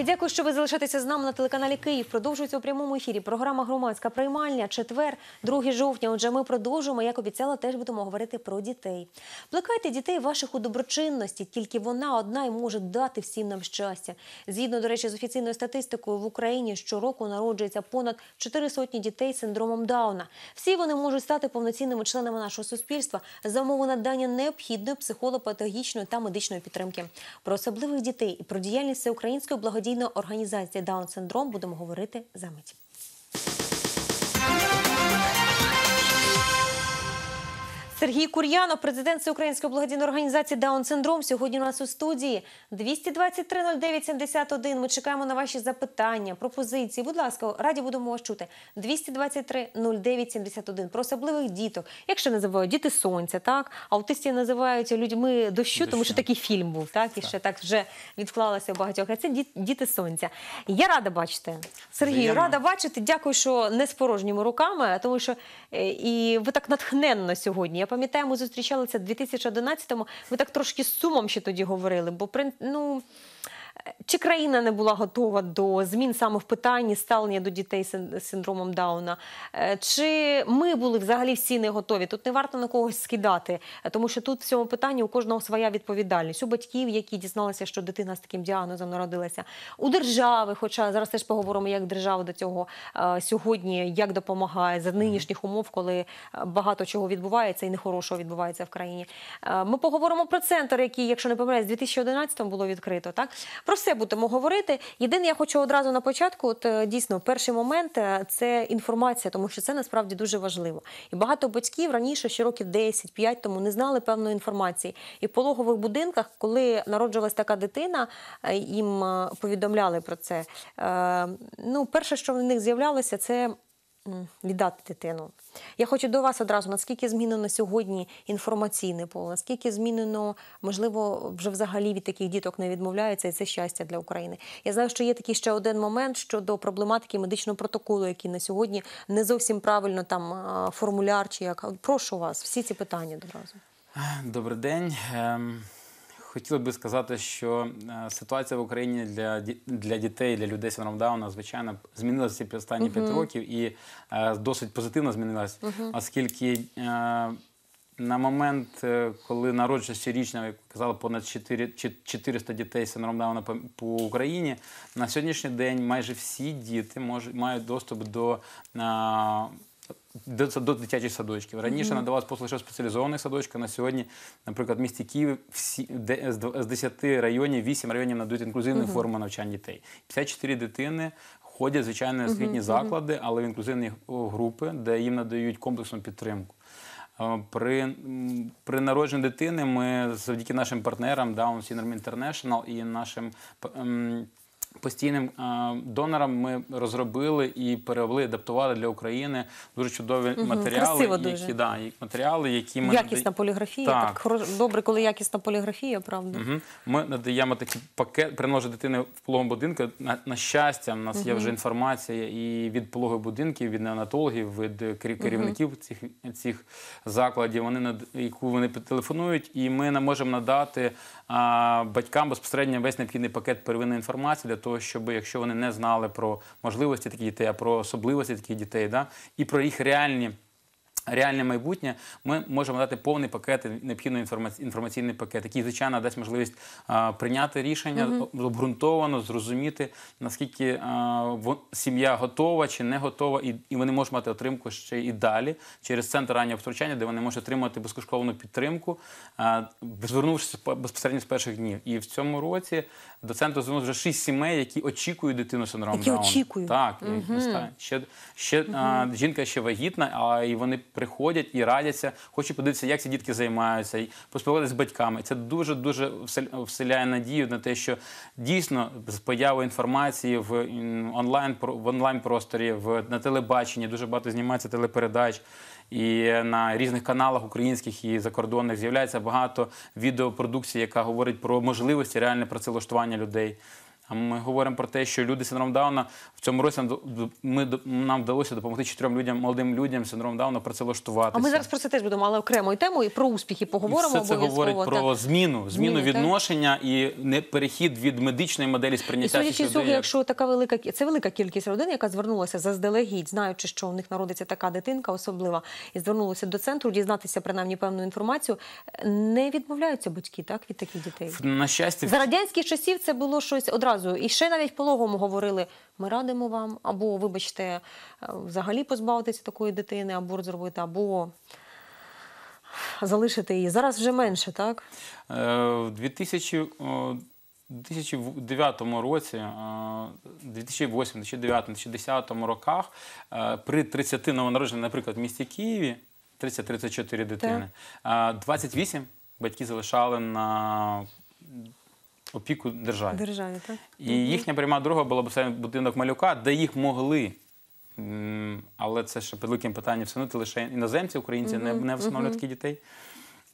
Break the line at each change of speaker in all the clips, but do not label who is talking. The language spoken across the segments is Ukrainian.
Я дякую, що ви залишаєтеся з нами на телеканалі Київ. Продовжується у прямому ефірі. Програма Громадська приймальня. Четвер, 2 жовтня. Отже, ми продовжуємо. Як обіцяла, теж будемо говорити про дітей. Плекайте дітей ваших у доброчинності. Тільки вона одна й може дати всім нам щастя. Згідно, до речі, з офіційною статистикою в Україні щороку народжується понад 4 сотні дітей з синдромом Дауна. Всі вони можуть стати повноцінними членами нашого суспільства за умови надання необхідної психолого-педагогічної та медичної підтримки. Про особливих дітей і про діяльність всеукраїнської благодійної організації Даун Синдром будемо говорити за мить. Сергій Кур'янов, президент Всеукраїнської благодійної організації Даун Синдром. Сьогодні у нас у студії 223 09 71. Ми чекаємо на ваші запитання, пропозиції. Будь ласка, раді будемо вас чути. 223 09 71. Про особливих діток. Як ще називають діти сонця, так аутистів називають людьми дощу, тому що такий фільм був, так і ще так вже відклалося у багатьох. А це діт- діти сонця. Я рада бачити. Сергію, рада бачити. Дякую, що не з порожніми руками, тому що е, і ви так натхненно сьогодні. Я пам'ятаю, ми зустрічалися в 2011-му. Ви так трошки з сумом ще тоді говорили, бо ну. Чи країна не була готова до змін саме в питанні ставлення до дітей з синдромом Дауна? Е, Чи ми були взагалі всі не готові? Тут не варто на когось скидати, тому що тут в цьому питанні у кожного своя відповідальність. У батьків, які дізналися, що дитина з таким діагнозом народилася, у держави, хоча зараз теж поговоримо, як держава до цього е, сьогодні як допомагає за нинішніх умов, коли е, багато чого відбувається і нехорошого відбувається в країні. Ми поговоримо про центр, який, якщо не помиляюсь, з 2011 було відкрито. Так про все будемо говорити. Єдине, я хочу одразу на початку. От е, дійсно, перший момент е, це інформація, тому що це насправді дуже важливо. І багато батьків раніше, ще років 10-5 тому, не знали певної інформації. І в пологових будинках, коли народжувалась така дитина, е, їм повідомляли про це. Ну, перше, що в них з'являлося, це віддати дитину. Я хочу до вас одразу, наскільки змінено сьогодні інформаційне поле, наскільки змінено, можливо, вже взагалі від таких діток не відмовляються, і це щастя для України. Я знаю, що є такий ще один момент щодо проблематики медичного протоколу, який на сьогодні не зовсім правильно там формуляр чи як. Прошу вас, всі ці питання одразу.
Добрий день. Хотілося би сказати, що е, ситуація в Україні для, для дітей, для людей з синдромом Дауна, звичайно, змінилася ці останні п'ять років і е, досить позитивно змінилася, оскільки е, на момент, коли народжується щорічно, як казали, понад 4, чи- 400 дітей з Дауна по, по Україні, на сьогоднішній день майже всі діти можуть, мають доступ до. До, до дитячих садочків. Раніше надавалось послуги лише спеціалізованих садочках. На сьогодні, наприклад, в місті Київ всі, де, з дв- з 10 районів, 8 районів надають інклюзивну форму навчання дітей. 54 дитини ходять в звичайні освітні заклади, але в інклюзивні групи, де їм надають комплексну підтримку. При, при народженні дитини ми завдяки нашим партнерам Down Syndrome International і нашим постійним е, донорам ми розробили і перевели, адаптували для України дуже чудові матеріали,
Красиво
які,
дуже.
Да, матеріали, які ми
Якісна поліграфія.
Так.
Так. добре, коли якісна поліграфія, правда.
Мгм. Ми надаємо такий пакет при народженні дитини в пологовому будинку. На, на щастя, в нас є вже інформація і від пологових будинків, від неонатологів, від кер- керівників цих, цих закладів, вони над яку вони телефонують, і ми не можемо надати а, батькам безпосередньо весь необхідний пакет первинної інформації для того, щоб якщо вони не знали про можливості таких дітей, а про особливості таких дітей, да, і про їх реальні. Реальне майбутнє ми можемо дати повний пакет необхідний інформаційний пакет, який звичайно дасть можливість а, прийняти рішення обґрунтовано, зрозуміти наскільки сім'я готова чи не готова, і, і вони можуть мати отримку ще і далі через центр раннього втручання, де вони можуть отримати безкоштовну підтримку, а, звернувшись безпосередньо з перших днів. І в цьому році до центру звернулося вже шість сімей, які очікують дитину синдромом
Які
Дауна.
очікують?
Так, і останнє. ще, ще а, жінка ще вагітна, а і вони приходять і радяться, хочуть подивитися, як ці дітки займаються, і поспілкуватися з батьками. Це дуже дуже всел- вселяє надію на те, що дійсно з появою інформації в онлайн в онлайн просторі, в на телебаченні дуже багато знімається телепередач. І на різних каналах українських і закордонних з'являється багато відеопродукції, яка говорить про можливості реальне працевлаштування людей. Ми говоримо про те, що люди з синдромом Дауна в цьому році ми нам вдалося допомогти чотирьом людям, молодим людям з синдромом Дауна працевлаштуватися.
А ми зараз про це теж будемо, але окремою темою і про успіхи поговоримо
Все це говорить
так.
про зміну, зміну
Зміни, так.
відношення і не перехід від медичної моделі сприйняття
з цього, якщо така велика це велика кількість родин, яка звернулася заздалегідь, знаючи, що у них народиться така дитинка особлива, і звернулася до центру дізнатися принаймні певну інформацію, не відмовляються батьки так від таких дітей.
На щастя,
За радянських часів це було щось одразу. І ще навіть пологому говорили: ми радимо вам, або, вибачте, е, взагалі позбавитися такої дитини, аборт зробити, або залишити її. Зараз вже менше, так?
Е, В 2009 році, е, 2008, 2009, 2010 роках е, при 30 новонароджених, наприклад, в місті Києві, 30-34 дитини, е, 28 батьки залишали на опіку державі.
Державі, так?
І їхня пряма дорога була безпосередньо будинок малюка, де їх могли. Але це ще під великим питанням всунути лише іноземці, українці не, не встановлюють таких дітей.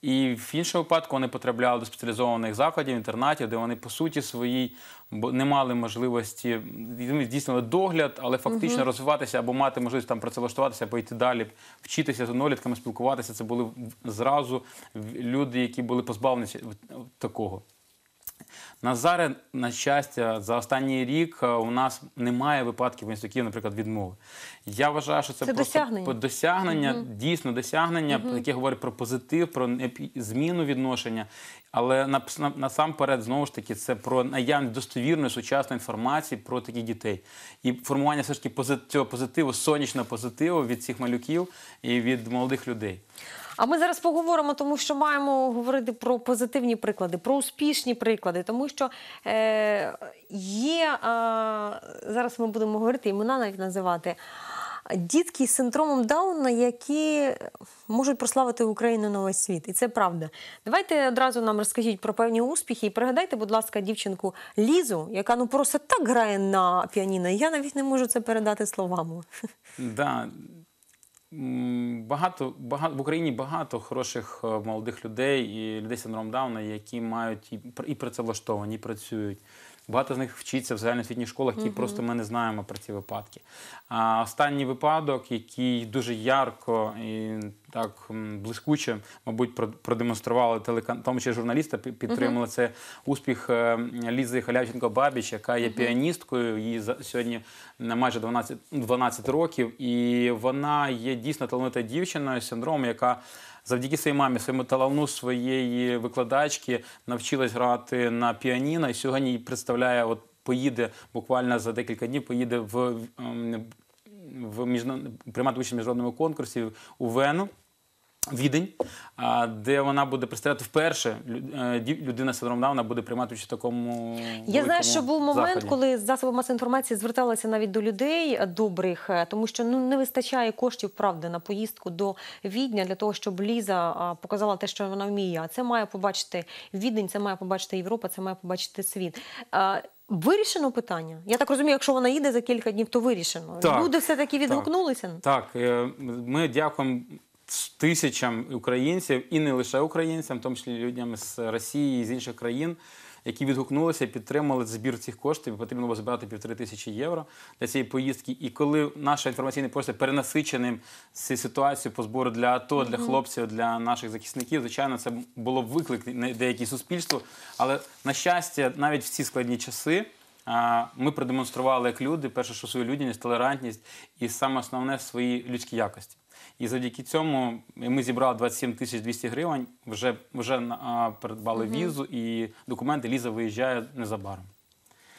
І в іншому випадку вони потрапляли до спеціалізованих закладів, інтернатів, де вони по суті своїй не мали можливості здійснили догляд, але фактично розвиватися або мати можливість там працевлаштуватися, або йти далі, вчитися з однолітками, спілкуватися. Це були зразу люди, які були позбавлені такого. На зараз, на щастя, за останній рік е, у нас немає випадків інститутів, наприклад, відмови. Я вважаю, що це,
Це
просто
досягнення.
досягнення, дійсно досягнення, яке говорить про позитив, про зміну відношення. Але насамперед, знову ж таки, це про наявність достовірної сучасної інформації про таких дітей. І формування все ж таки цього позитиву, сонячного позитиву від цих малюків і від молодих людей.
А ми зараз поговоримо, тому що маємо говорити про позитивні приклади, про успішні приклади, тому що е, є е, зараз ми будемо говорити імена навіть називати. Дітки з синдромом Дауна, які можуть прославити Україну на весь світ, і це правда. Давайте одразу нам розкажіть про певні успіхи і пригадайте, будь ласка, дівчинку Лізу, яка ну просто так грає на піаніно. Я навіть не можу це передати словами.
Да. Багато, багато в Україні багато хороших е, молодих людей і людей з синдромом Дауна, які мають і, і працевлаштовані, і працюють. Багато з них вчиться в загальноосвітніх школах, які просто ми не знаємо про ці випадки. А останній випадок, який дуже ярко і так блискуче, мабуть, про- продемонстрували телекан... тому числі журналісти пі- підтримали це успіх е, Лізи Халявченко Бабіч, яка є піаністкою. Їй сьогодні майже 12, 12 років, і вона є дійсно талановита дівчиною з синдромом, яка завдяки своїй мамі, своєму талану своєї викладачки навчилась грати на піаніно. І сьогодні представляє, от поїде буквально за декілька днів, поїде в, ем, в міжна... приймати участь в міжнародному конкурсі у Вену. Відень, де вона буде представляти вперше е, людина з синдромом Дауна буде приймати участь в такому.
Я знаю, що був момент,
заході.
коли засоби масової інформації зверталися навіть до людей е, добрих, е, тому що ну не вистачає коштів правди на поїздку до Відня для того, щоб Ліза показала те, що вона вміє. А це має побачити Відень, це має побачити Європа, це має побачити світ. Вирішено питання. Я так розумію, якщо вона їде за кілька днів, то вирішено.
Так,
Люди все таки відгукнулися.
Так, е, ми дякуємо тисячам українців і не лише українцям, в тому числі людям з Росії і з інших країн, які відгукнулися і підтримали збір цих коштів. Потрібно було збирати півтори тисячі євро для цієї поїздки. І коли наша інформаційний простір перенасиченим з ситуацією по збору для АТО, для хлопців, для наших захисників, звичайно, це було виклик на деякі суспільство. Але на щастя, навіть в ці складні часи. Ми продемонстрували як люди, перше, що свою людяність, толерантність і саме основне свої людські якості. І завдяки цьому ми зібрали 27 тисяч 200 гривень, вже, вже а, придбали візу і документи. Ліза виїжджає незабаром.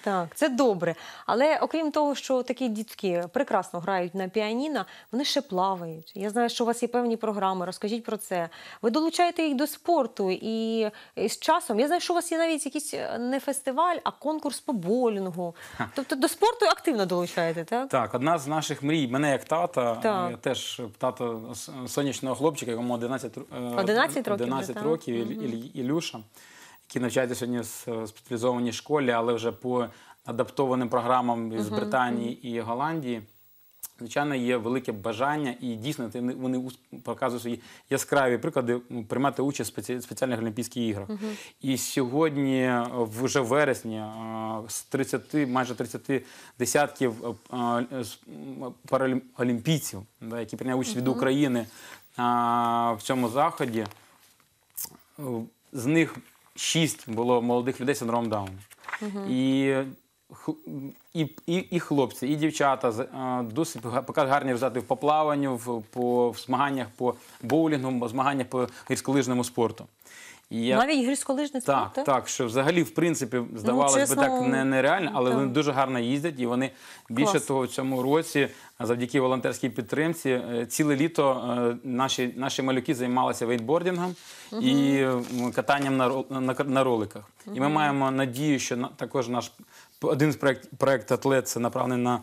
Так, це добре. Але окрім того, що такі дітки прекрасно грають на піаніно, вони ще плавають. Я знаю, що у вас є певні програми. Розкажіть про це. Ви долучаєте їх до спорту і, з часом. Я знаю, що у вас є навіть якийсь е, не фестиваль, а конкурс по боулінгу. Тобто до спорту активно долучаєте, так?
Так, одна з наших мрій, мене як тата,
Так.
я теж тато сонячного хлопчика, якому 11, е,
11 років,
11 років Іль- Іль- Ілюша, який навчається сьогодні в е, спеціалізованій школі, але вже по адаптованим програмам з Британії і Голландії. Звичайно, є велике бажання, і дійсно вони показують свої яскраві приклади приймати участь в спеці- спеціальних Олімпійських іграх. І сьогодні, е, вже вересні, е, з 30, майже 30 десятків паралімпійців, які прийняли участь від України в цьому заході, з них шість було молодих людей з синдромом Дауна. І, і, і, і хлопці, і дівчата з- досить гарні результати по плаванню, в, по в змаганнях по боулінгу, змаганнях по гірськолижному спорту. І я-
Навіть гірськолижний спорт,
так, так, що взагалі, в принципі, здавалось би,
чесно,
так не, нереально, але
так.
вони дуже гарно їздять, і вони більше
Клас.
того, в цьому році, завдяки волонтерській підтримці, е, ціле літо е, наші, наші малюки займалися вейтбордингом і катанням на, на, на роликах. І ми маємо надію, що на, також наш один з проєкт, проєкт атлет це направлений на,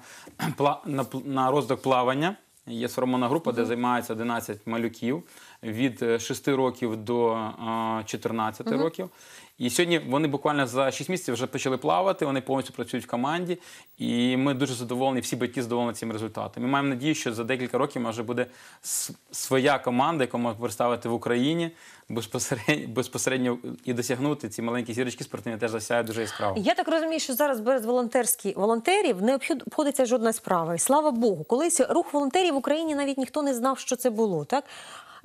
на, на розвиток плавання. Є сформована група, де займається 11 малюків від е, 6 років до е, 14 років. І сьогодні вони буквально за 6 місяців вже почали плавати, вони повністю працюють в команді. І ми дуже задоволені, всі батьки задоволені цим результатом. Ми маємо надію, що за декілька років може буде своя команда, яку можна представити в Україні безпосередньо, безпосередньо і досягнути ці маленькі зірочки спортивні теж засяють дуже яскраво.
Я так розумію, що зараз без волонтерських волонтерів не обходиться жодна справа. І слава Богу, колись рух волонтерів в Україні навіть ніхто не знав, що це було. Так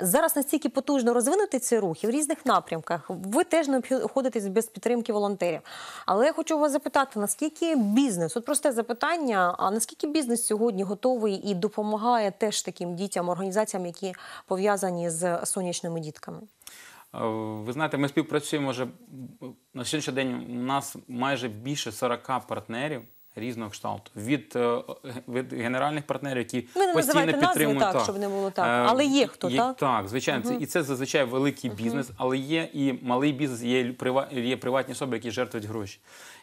зараз настільки потужно розвинути цей рух і в різних напрямках. Ви теж не обходитесь без підтримки волонтерів. Але я хочу вас запитати, наскільки бізнес, от просте запитання: а наскільки бізнес сьогодні готовий і допомагає теж таким дітям, організаціям, які пов'язані з сонячними дітками?
Е, Ви знаєте, ми співпрацюємо вже на сьогоднішній день. У нас майже більше 40 партнерів різного кшталту. Від, е, від генеральних партнерів, які
Ви не
постійно підтримують
так, щоб не було так.
Е,
Але є хто, так?
Так, звичайно, це, і це зазвичай великий бізнес, але є і малий бізнес, є, прива- є приватні особи, які жертвують гроші.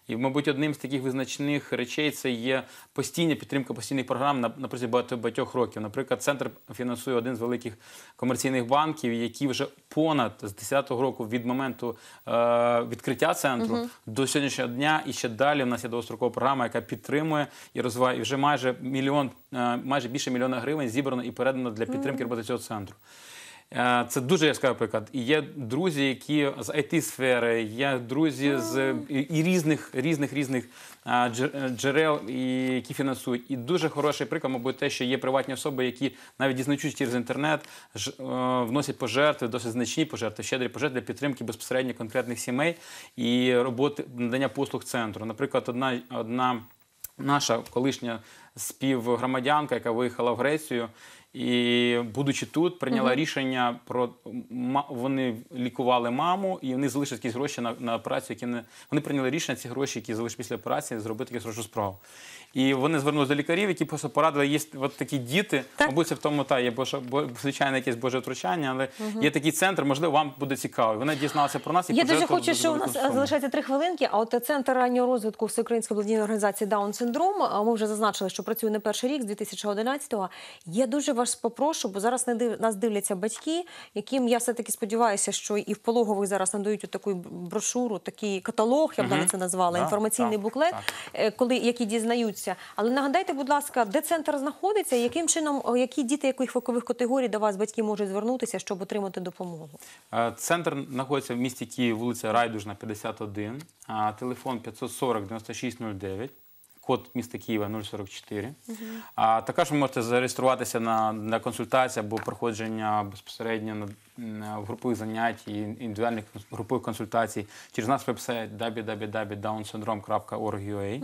І, мабуть, одним з таких визначних речей це є постійна підтримка постійних програм на, протязі багатьох років. Наприклад, центр фінансує один з великих комерційних банків, які вже понад з 10-го року від моменту е, відкриття центру до сьогоднішнього дня і ще далі в нас є довгострокова програма, яка підтримує і розвиває. І вже майже мільйон, е, майже більше мільйона гривень зібрано і передано для підтримки роботи цього центру. Е, Це дуже яскравий приклад. І є друзі, які з it сфери є друзі з і, різних різних різних джерел, і, які фінансують. І дуже хороший приклад, мабуть, те, що є приватні особи, які навіть дізнаючись через інтернет, ж, е, вносять пожертви, досить значні пожертви, щедрі пожертви для підтримки безпосередньо конкретних сімей і роботи надання послуг центру. Наприклад, одна одна наша колишня співгромадянка, яка виїхала в Грецію. І, будучи тут, прийняла рішення про вони лікували маму, і вони залишили якісь гроші на, на операцію, які не вони прийняли рішення ці гроші, які залишили після операції, зробити якусь хорошу справу. І вони звернулися до лікарів, які просто порадили, є от такі діти.
Так.
Мабуть, це в тому та є боже, бо, звичайно якесь боже втручання, але є такий центр, можливо, вам буде цікаво. Вона дізналася про нас і
Я дуже хочу, що у нас
суму.
залишається три хвилинки. А от центр раннього розвитку Всеукраїнської благодійної організації Даун Синдром. Ми вже зазначили, що працює не перший рік з 2011-го. Я дуже вас попрошу, бо зараз не див- нас дивляться батьки, яким я все таки сподіваюся, що і в пологових зараз надають от таку брошуру, такий каталог, я б навіть це назвала,
Да,
інформаційний
так,
буклет,
так.
е, коли які дізнаються. Але нагадайте, будь ласка, де центр знаходиться, яким чином які діти яких вікових категорій до вас батьки можуть звернутися, щоб отримати допомогу?
Е, Центр знаходиться в місті Київ, вулиця Райдужна, 51, телефон 540 9609. Код міста Києва 044. А також ви можете зареєструватися на, на консультацію або проходження безпосередньо на, на групових занять і індивідуальних групових консультацій через наш веб-сайт www.downsyndrome.org.ua,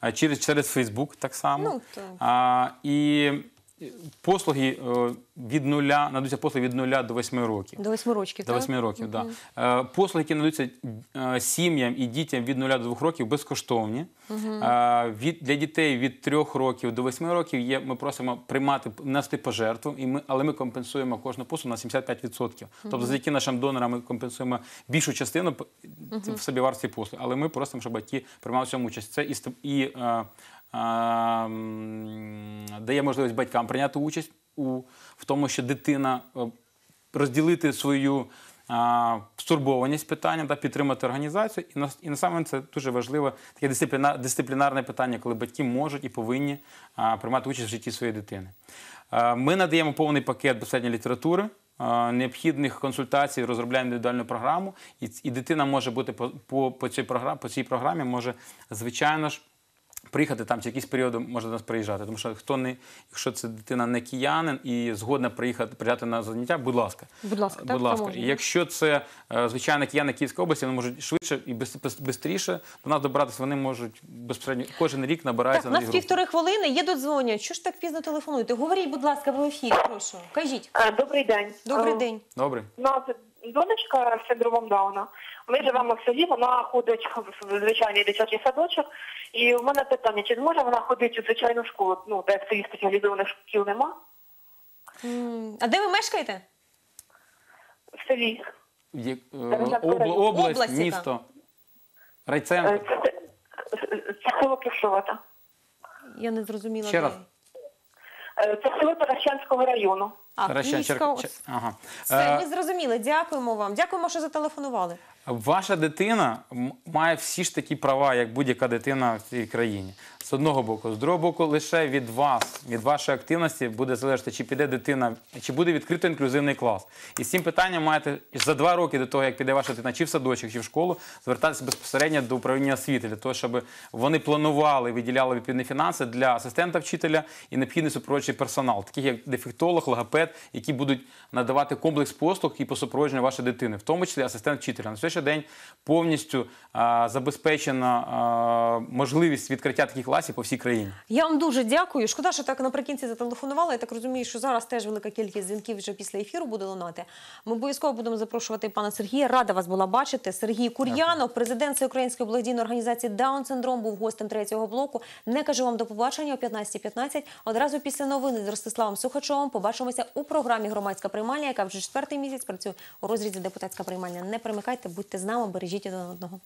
а через, через Facebook так само.
Ну, то...
А, і послуги е, від нуля, надаються послуги від нуля до 8 років.
До восьми років,
До
так?
8 років, так. Да. Е, Послуги, які надаються е, сім'ям і дітям від 0 до 2 років, безкоштовні. Е, Від, для дітей від 3 років до 8 років є, ми просимо приймати, внести пожертву, і ми, але ми компенсуємо кожну послугу на 75%. Тобто завдяки нашим донорам ми компенсуємо більшу частину в собівартості послуг. Але ми просимо, щоб батьки приймали в цьому участь. Це і, і дає можливість батькам прийняти участь у, в тому, що дитина е, розділити свою стурбованість питанням та підтримати організацію. І на і насамперед це дуже важливе таке дисципліна, дисциплінарне питання, коли батьки можуть і повинні приймати участь в житті своєї дитини. Ми надаємо повний пакет безпосередньо літератури. Необхідних консультацій розробляємо індивідуальну програму, і, і дитина може бути по, по, по, цій програмі, по цій програмі, може звичайно ж приїхати там чи якісь періоди може до нас приїжджати. Тому що хто не, якщо це дитина не киянин і згодна приїхати приїжджати на заняття, будь ласка.
Будь ласка,
будь
це
ласка. І якщо це е, звичайно кияни Київської області, вони можуть швидше і швидше до нас добратися. Вони можуть безпосередньо кожен рік набираються
у
на
нас
групи.
півтори хвилини, є додзвонять. Що ж так пізно телефонуєте? Говоріть, будь ласка, в ефірі, прошу. Кажіть.
Е, Добрий день.
Добрий
Е,
день.
Добре.
Донечка з синдромом Дауна. Ми живемо в селі, вона ходить в звичайний дитячий садочок. І в мене питання, чи зможе вона ходити у звичайну школу? Ну, де в селі спеціалізованих шкіл нема.
М, А де ви мешкаєте?
В селі.
Є, е, обла- область,
яка?
місто,
Е,
райцентр.
Це, це село Кишовата.
Я не зрозуміла.
Ще
де.
раз.
Е, Це село Таращанського району.
А,
Таращан,
Київська...
Чер- Ага.
Все,
Е,
ми зрозуміли. Дякуємо вам. Дякуємо, що зателефонували.
Ваша дитина м- має всі ж такі права, як будь-яка дитина в цій країні. З одного боку, з другого боку, лише від вас, від вашої активності буде залежати, чи піде дитина, чи буде відкрито інклюзивний клас. І з цим питанням маєте за два роки до того, як піде ваша дитина, чи в садочок, чи в школу, звертатися безпосередньо до управління освіти для того, щоб вони планували, виділяли відповідні фінанси для асистента вчителя і необхідний супроводжуючий персонал, таких як дефектолог, логопед, які будуть надавати комплекс послуг і по супроводженню вашої дитини, в тому числі асистент вчителя. На сьогоднішній день повністю а, забезпечена а, можливість відкриття таких класів по всій країні.
Я вам дуже дякую. Шкода, що так наприкінці зателефонували. Я так розумію, що зараз теж велика кількість дзвінків вже після ефіру буде лунати. Ми обов'язково будемо запрошувати пана Сергія. Рада вас була бачити. Сергій Кур'янов, президент Всеукраїнської благодійної організації Даун Синдром, був гостем третього блоку. Не кажу вам до побачення о 15.15. Одразу після новини з Ростиславом Сухачовим побачимося у програмі Громадська приймальня, яка вже четвертий місяць працює у розрізі депутатська приймальня. Не перемикайте, будьте з нами, бережіть один одного.